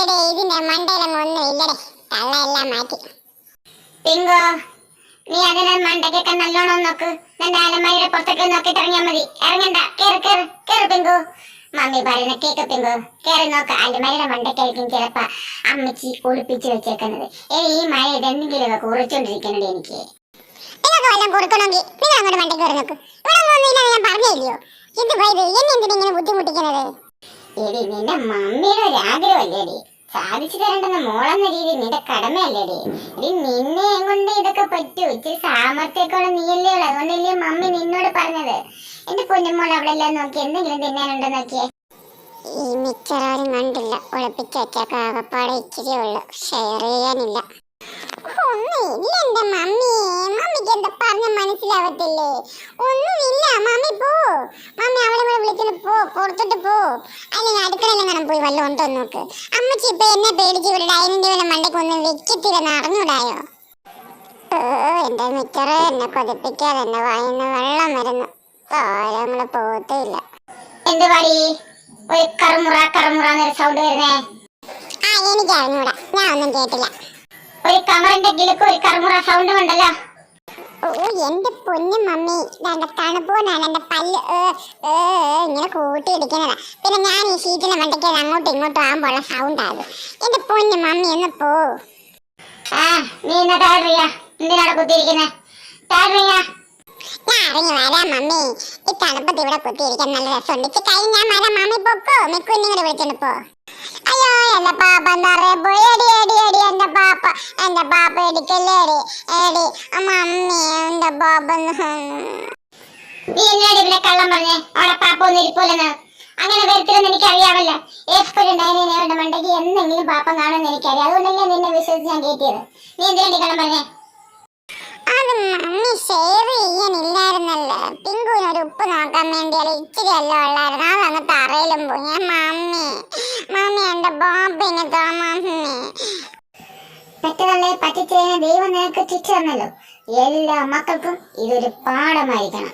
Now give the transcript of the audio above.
ഏടേ ഇതിന്റെ മണ്ടയിലൊന്നും ഒന്നും ഇല്ലടേ. തള്ള എല്ലാം മാറ്റി. പിങ്കോ നീ അതിനെ മണ്ടക്കൊക്കെ നല്ലോണം നോക്ക്. നിന്റെ അലമാരിയുടെ പുറത്തൊക്കെ നോക്കിട്ട് ഇറങ്ങിയാ മതി. ഇറങ്ങണ്ട. കേറ് കേറ് കേറ് പിങ്കു. മമ്മി പറയുന്ന കേക്ക് പിങ്കു. കേറി നോക്ക്. അലമാരിയുടെ മണ്ടക്കായിരിക്കും ചിലപ്പോ അമ്മച്ചി ഒളിപ്പിച്ച് വെച്ചേക്കുന്നത്. ഏ ഈ മഴ ഇതെന്തെങ്കിലും ഒക്കെ ഉറച്ചോണ്ടിരിക്കണത് എനിക്ക്. നിങ്ങൾക്ക് വല്ലതും കൊടുക്കണമെങ്കിൽ നിങ്ങൾ അങ്ങോട്ട് മണ്ടയ്ക്ക് നോക്ക്. ഇവിടെ ഞാൻ പറഞ്ഞില്ലയോ? എന്ത് എന്നെ എന്തിനാ ഇങ്ങനെ ബുദ്ധിമുട്ടിക്കുന്നത് എടി നിന്റെ മമ്മിയുടെ ഒരു ആഗ്രഹമല്ലേടി സാധിച്ചു തരേണ്ടുന്ന മോളെന്ന രീതി നിന്റെ കടമയല്ലേടി? എടി നിന്നെ കൊണ്ട് ഇതൊക്കെ പറ്റൂ. ഇച്ചിരി സാമർത്ഥ്യക്കോടെ നീയല്ലേ ഉള്ളു. അതുകൊണ്ടല്ലേ മമ്മി നിന്നോട് പറഞ്ഞത്? എന്റെ കുഞ്ഞുമോൾ അവിടെ എല്ലാം നോക്കി. എന്തെങ്കിലും തിന്നാനുണ്ടോ നോക്കിയേ? ഈ മിച്ചറാരും കണ്ടില്ല. ഒളിപ്പിച്ച് വെച്ചേക്ക ആകപ്പാടെ ഇച്ചിരി ഉള്ളു. ഷെയർ ചെയ്യാനില്ല. ഒന്നുമില്ല എന്റെ മമ്മി. മമ്മിക്ക് എന്താ പറഞ്ഞ മനസ്സിലാവത്തില്ലേ? ഒന്നുമില്ല. മമ്മി പോ. മമ്മി അവളെ കൂടെ വിളിക്കുന്നു. പോ. പുറത്തോട്ട് പോ. അല്ലെങ്കിൽ അടുക്കളയിലെങ്ങനെ പോയി വല്ലതും ഉണ്ടോ നോക്ക്. അമ്മച്ചി ഇപ്പൊ എന്നെ പേടിച്ച് ഇവിടെ ഡൈനിങ് ടേബിളിന്റെ മണ്ടയ്ക്ക് ഒന്നും വെക്കത്തില്ലെന്ന് അറിഞ്ഞൂടായോ? എന്റെ മിച്ചറ് എന്നെ കൊതിപ്പിക്കാതെ എന്നെ വായിന്ന് വെള്ളം വരുന്നു. നമ്മൾ പോകത്തില്ല എന്ത് പാടി? ഒരു കറുമുറ കറുമുറ എന്നൊരു സൗണ്ട് വരുന്നേ. ആ എനിക്ക് അറിഞ്ഞൂടാ. ഞാൻ ഒന്നും കേട്ടില്ല. ഒരു കമറിന്റെ കിലുക്ക് ഒരു കറുമുറ സൗണ്ട് ഉണ്ടല്ലോ. ഓ എന്റെ പൊന്നു മമ്മി. എന്റെ തണുപ്പ് എന്റെ പല്ല്. ഏ, ഇങ്ങനെ കൂട്ടി ഇടിക്കുന്നതാ പിന്നെ ഞാൻ ഈ ഷീറ്റിന് മണ്ടയ്ക്ക് അങ്ങോട്ടും ഇങ്ങോട്ടും ആകുമ്പോൾ സൗണ്ട് ആകും എന്റെ പൊന്നു മമ്മി ഒന്ന് പോ. ആ നീ മമ്മി. ഈ ഇവിടെ നല്ല കൈ ഞാൻ മമ്മി പോ. അയ്യോ പാപ്പ അടി അടി എന്റെ പാപ്പ. പാപ്പ മമ്മി നീ എന്നോട് ഇവിടെ കള്ളം പറഞ്ഞേ? അവിടെ പാപ്പൊന്നും ഇരിപ്പോലെന്ന് അങ്ങനെ വരത്തില്ലെന്ന് എനിക്കറിയാമല്ലോ. എപ്പോഴും ഡൈനിയുടെ മണ്ടയ്ക്ക് എന്തെങ്കിലും പാപ്പം കാണുമെന്ന് എനിക്കറിയാം. അതുകൊണ്ടല്ലേ നിന്നെ വിശ്വസിച്ച് ഞാൻ കയറ്റിയത്. നീ എന്തിനാടി കള്ളം പറഞ്ഞേ? അത് മമ്മി ഷെയർ ചെയ്യാനില്ലായിരുന്നല്ലോ പിങ്കുവിന് ഒരു ഉപ്പ് നോക്കാൻ വേണ്ടിയാൽ ഇച്ചിരി അല്ല ഉള്ളായിരുന്നു. അതങ്ങ് തറയിലും പോയി. ഞാൻ മമ്മി. മമ്മി എന്റെ ബോബിന് താ മമ്മി. പെറ്റതല്ലേ പറ്റിച്ചതിന് ദൈവം നിനക്ക് ശിക്ഷ തന്നല്ലോ. എല്ലാ മക്കൾക്കും ഇതൊരു പാഠമായിരിക്കണം.